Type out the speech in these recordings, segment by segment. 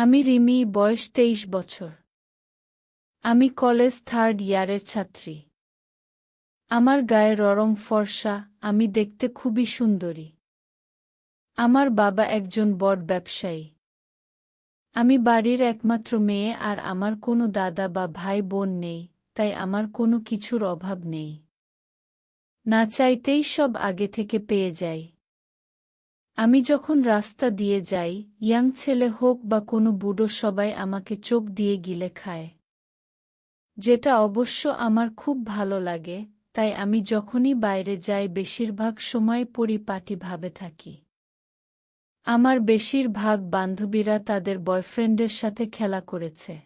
আমি রিমি, বয়স তেইশ বছর। আমি কলেজ থার্ড ইয়ারের ছাত্রী। আমার গায়ে ররং ফর্সা, আমি দেখতে খুবই সুন্দরী। আমার বাবা একজন বড় ব্যবসায়ী। আমি বাড়ির একমাত্র মেয়ে আর আমার কোনো দাদা বা ভাই বোন নেই, তাই আমার কোনো কিছুর অভাব নেই। না চাইতেই সব আগে থেকে পেয়ে যাই। আমি যখন রাস্তা দিয়ে যাই, ইয়াং ছেলে হোক বা কোনো বুড়ো সবাই আমাকে চোখ দিয়ে গিলে খায়। যেটা অবশ্য আমার খুব ভালো লাগে, তাই আমি যখনই বাইরে যাই বেশিরভাগ সময় পরিপাটি ভাবে থাকি। আমার বেশিরভাগ বান্ধবীরা তাদের বয়ফ্রেন্ডের সাথে খেলা করেছে।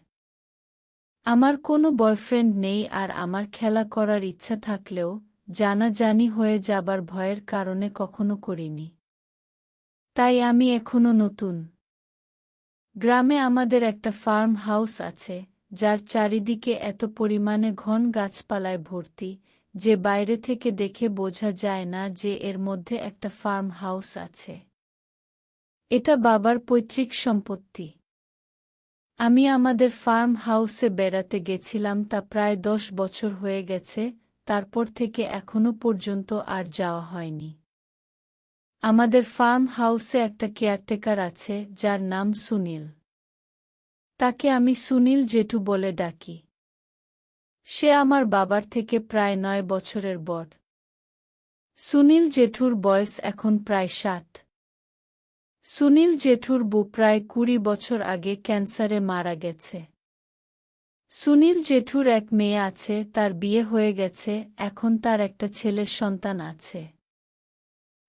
আমার কোনো বয়ফ্রেন্ড নেই আর আমার খেলা করার ইচ্ছা থাকলেও, জানাজানি হয়ে যাবার ভয়ের কারণে কখনো করিনি। তাই আমি এখনও নতুন। গ্রামে আমাদের একটা ফার্ম হাউস আছে, যার চারিদিকে এত পরিমাণে ঘন গাছপালায় ভর্তি, যে বাইরে থেকে দেখে বোঝা যায় না যে এর মধ্যে একটা ফার্ম হাউস আছে। এটা বাবার পৈতৃক সম্পত্তি। আমি আমাদের ফার্ম হাউসে বেড়াতে গেছিলাম তা প্রায় দশ বছর হয়ে গেছে, তারপর থেকে এখনও পর্যন্ত আর যাওয়া হয়নি। আমাদের ফার্ম হাউসে একটা কেয়ারটেকার আছে, যার নাম সুনীল। তাকে আমি সুনীল জেঠু বলে ডাকি। সে আমার বাবার থেকে প্রায় নয় বছরের বড়। সুনীল জেঠুর বয়স এখন প্রায় ষাট। সুনীল জেঠুর বউ প্রায় কুড়ি বছর আগে ক্যান্সারে মারা গেছে। সুনীল জেঠুর এক মেয়ে আছে, তার বিয়ে হয়ে গেছে, এখন তার একটা ছেলের সন্তান আছে।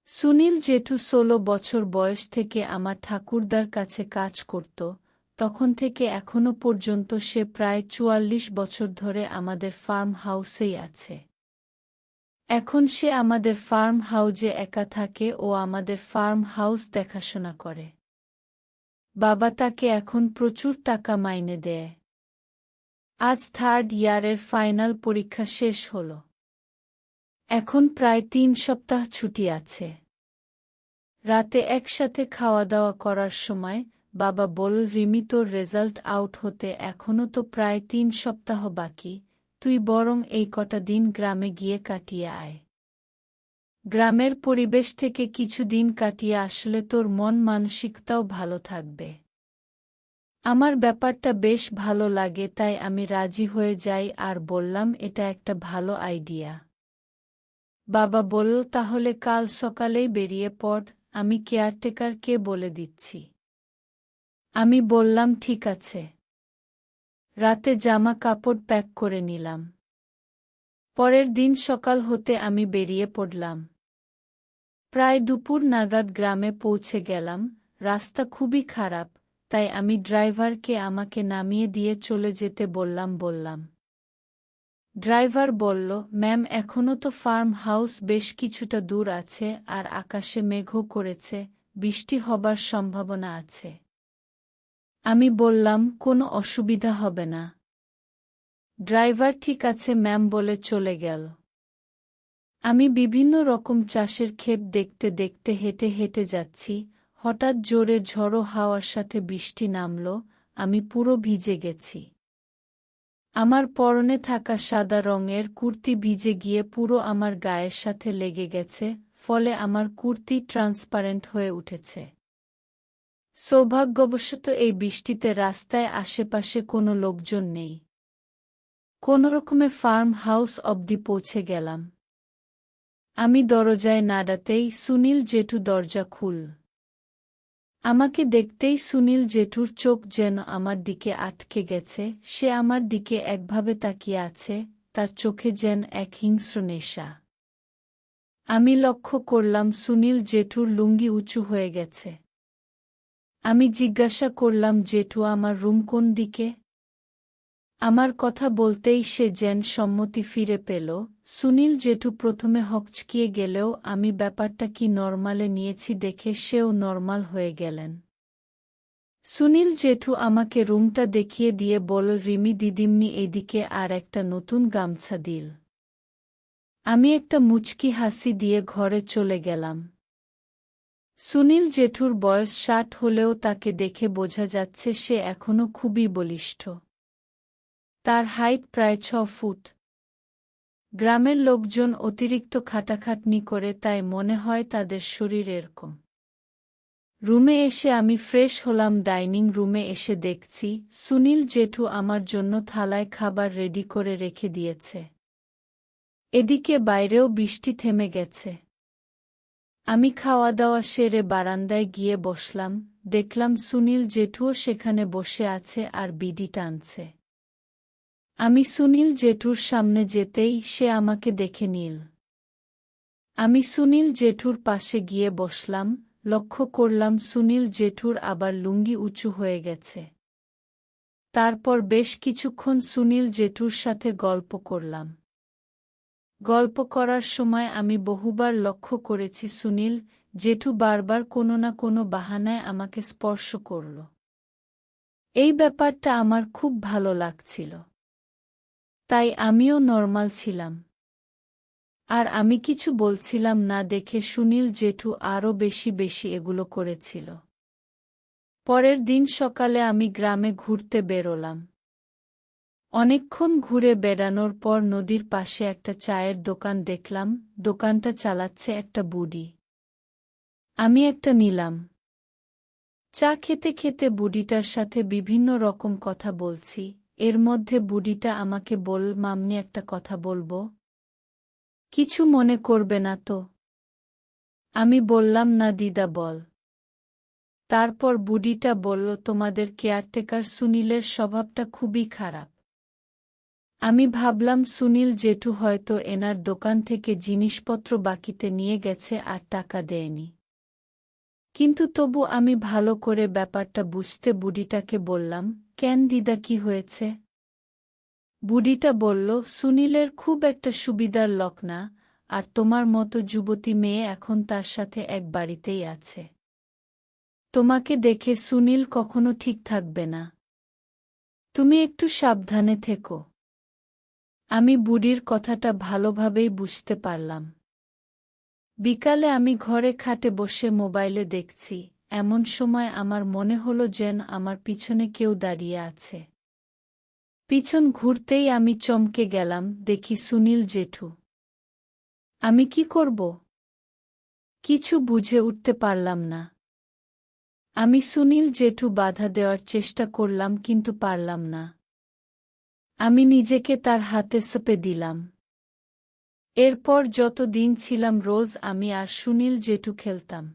সুনীল জেঠু ষোলো বছর বয়স থেকে আমার ঠাকুরদার কাছে কাজ করত, তখন থেকে এখনও পর্যন্ত সে প্রায় চুয়াল্লিশ বছর ধরে আমাদের ফার্ম হাউসেই আছে। এখন সে আমাদের ফার্ম হাউজে একা থাকে ও আমাদের ফার্ম হাউস দেখাশোনা করে। বাবা তাকে এখন প্রচুর টাকা মাইনে দেয়। আজ থার্ড ইয়ারের ফাইনাল পরীক্ষা শেষ হল। এখন প্রায় তিন সপ্তাহ ছুটি আছে। রাতে একসাথে খাওয়া দাওয়া করার সময় বাবা বল রিমি তোর রেজাল্ট আউট হতে এখনও তো প্রায় তিন সপ্তাহ বাকি, তুই বরং এই কটা দিন গ্রামে গিয়ে কাটিয়ে আয়। গ্রামের পরিবেশ থেকে কিছু দিন কাটিয়ে আসলে তোর মন মানসিকতাও ভালো থাকবে। আমার ব্যাপারটা বেশ ভালো লাগে, তাই আমি রাজি হয়ে যাই আর বললাম, এটা একটা ভালো আইডিয়া। বাবা বলল, তাহলে কাল সকালেই বেরিয়ে পড়, আমি কেয়ারটেকারকে বলে দিচ্ছি। আমি বললাম, ঠিক আছে। রাতে জামা কাপড় প্যাক করে নিলাম। পরের দিন সকাল হতে আমি বেরিয়ে পড়লাম। প্রায় দুপুর নাগাদ গ্রামে পৌঁছে গেলাম। রাস্তা খুবই খারাপ, তাই আমি ড্রাইভারকে আমাকে নামিয়ে দিয়ে চলে যেতে বললাম বললাম ড্রাইভার বলল, ম্যাম এখনও তো ফার্ম হাউস বেশ কিছুটা দূর আছে আর আকাশে মেঘও করেছে, বৃষ্টি হবার সম্ভাবনা আছে। আমি বললাম, কোনো অসুবিধা হবে না। ড্রাইভার, ঠিক আছে, ম্যাম বলে চলে গেল। আমি বিভিন্ন রকম চাষের ক্ষেত দেখতে দেখতে হেঁটে হেঁটে যাচ্ছি। হঠাৎ জোরে ঝড়ো হাওয়ার সাথে বৃষ্টি নামল, আমি পুরো ভিজে গেছি। আমার পরনে থাকা সাদা রঙের কুর্তি ভিজে গিয়ে পুরো আমার গায়ের সাথে লেগে গেছে, ফলে আমার কুর্তি ট্রান্সপারেন্ট হয়ে উঠেছে। সৌভাগ্যবশত এই বৃষ্টিতে রাস্তায় আশেপাশে কোনো লোকজন নেই। কোনোরকমে ফার্ম হাউস অবধি পৌঁছে গেলাম। আমি দরজায় নাড়াতেই সুনীল জেঠু দরজা খুল আমাকে দেখতেই সুনীল জেঠুর চোখ যেন আমার দিকে আটকে গেছে, সে আমার দিকে একভাবে তাকিয়ে আছে, তার চোখে যেন এক হিংস্র নেশা। আমি লক্ষ্য করলাম সুনীল জেঠুর লুঙ্গি উঁচু হয়ে গেছে। আমি জিজ্ঞাসা করলাম, জেঠু, আমার রুম কোন দিকে? আমার কথা বলতেই সে যেন সম্মতি ফিরে পেল। সুনীল জেঠু প্রথমে হকচকিয়ে গেলেও আমি ব্যাপারটা কি নর্মালে নিয়েছি দেখে সেও নর্মাল হয়ে গেলেন। সুনীল জেঠু আমাকে রুমটা দেখিয়ে দিয়ে বল রিমি দিদিমনি এইদিকে আর একটা নতুন গামছা দিল। আমি একটা মুচকি হাসি দিয়ে ঘরে চলে গেলাম। সুনীল জেঠুর বয়স ষাট হলেও তাকে দেখে বোঝা যাচ্ছে সে এখনও খুবই বলিষ্ঠ। তার হাইট প্রায় ছ ফুট। গ্রামের লোকজন অতিরিক্ত খাটাখাটনি করে তাই মনে হয় তাদের শরীর এরকম। রুমে এসে আমি ফ্রেশ হলাম, ডাইনিং রুমে এসে দেখছি, সুনীল জেঠু আমার জন্য থালায় খাবার রেডি করে রেখে দিয়েছে। এদিকে বাইরেও বৃষ্টি থেমে গেছে। আমি খাওয়া দাওয়া সেরে বারান্দায় গিয়ে বসলাম, দেখলাম সুনীল জেঠুও সেখানে বসে আছে আর বিডি টানছে। আমি সুনীল জেঠুর সামনে যেতেই সে আমাকে দেখে নিল। আমি সুনীল জেঠুর পাশে গিয়ে বসলাম, লক্ষ্য করলাম সুনীল জেঠুর আবার লুঙ্গি উঁচু হয়ে গেছে। তারপর বেশ কিছুক্ষণ সুনীল জেঠুর সাথে গল্প করলাম। গল্প করার সময় আমি বহুবার লক্ষ্য করেছি সুনীল, জেঠু বারবার কোনো না কোনো বাহানায় আমাকে স্পর্শ করল। এই ব্যাপারটা আমার খুব ভালো লাগছিল। তাই আমিও নর্মাল ছিলাম। আর আমি কিছু বলছিলাম না দেখে সুনীল জেঠু আরও বেশি বেশি এগুলো করেছিল। পরের দিন সকালে আমি গ্রামে ঘুরতে বেরোলাম। অনেকক্ষণ ঘুরে বেড়ানোর পর নদীর পাশে একটা চায়ের দোকান দেখলাম, দোকানটা চালাচ্ছে একটা বুড়ি। আমি একটা নিলাম। চা খেতে খেতে বুড়িটার সাথে বিভিন্ন রকম কথা বলছি এর মধ্যে বুড়িটা আমাকে বল, মামনি একটা কথা বলব? কিছু মনে করবে না তো। আমি বললাম, না দিদা, বল। তারপর বুড়িটা বলল, তোমাদের কেয়ারটেকার সুনীলের স্বভাবটা খুবই খারাপ। আমি ভাবলাম, সুনীল জেঠু হয়তো এনার দোকান থেকে জিনিসপত্র বাকিতে নিয়ে গেছে আর টাকা দেয়নি। কিন্তু তবু আমি ভালো করে ব্যাপারটা বুঝতে বুড়িটাকে বললাম কেন দিদা কি হয়েছে? বুড়িটা বলল, সুনীলের খুব একটা সুবিধার লক না, আর তোমার মতো যুবতী মেয়ে এখন তার সাথে এক বাড়িতেই আছে। তোমাকে দেখে সুনীল কখনো ঠিক থাকবে না। তুমি একটু সাবধানে থেকো। আমি বুড়ির কথাটা ভালোভাবেই বুঝতে পারলাম। বিকালে আমি ঘরে খাটে বসে মোবাইলে দেখছি। এমন সময় আমার মনে হলো যেন আমার পিছনে কেউ দাঁড়িয়ে আছে। পিছন ঘুরতেই আমি চমকে গেলাম, দেখি সুনীল জেঠু। আমি কি করব? কিছু বুঝে উঠতে পারলাম না। আমি সুনীল জেঠু বাধা দেওয়ার চেষ্টা করলাম, কিন্তু পারলাম না। আমি নিজেকে তার হাতে সপে দিলাম। এরপর যত দিন ছিলাম রোজ আমি আর সুনীল জেঠু খেলতাম।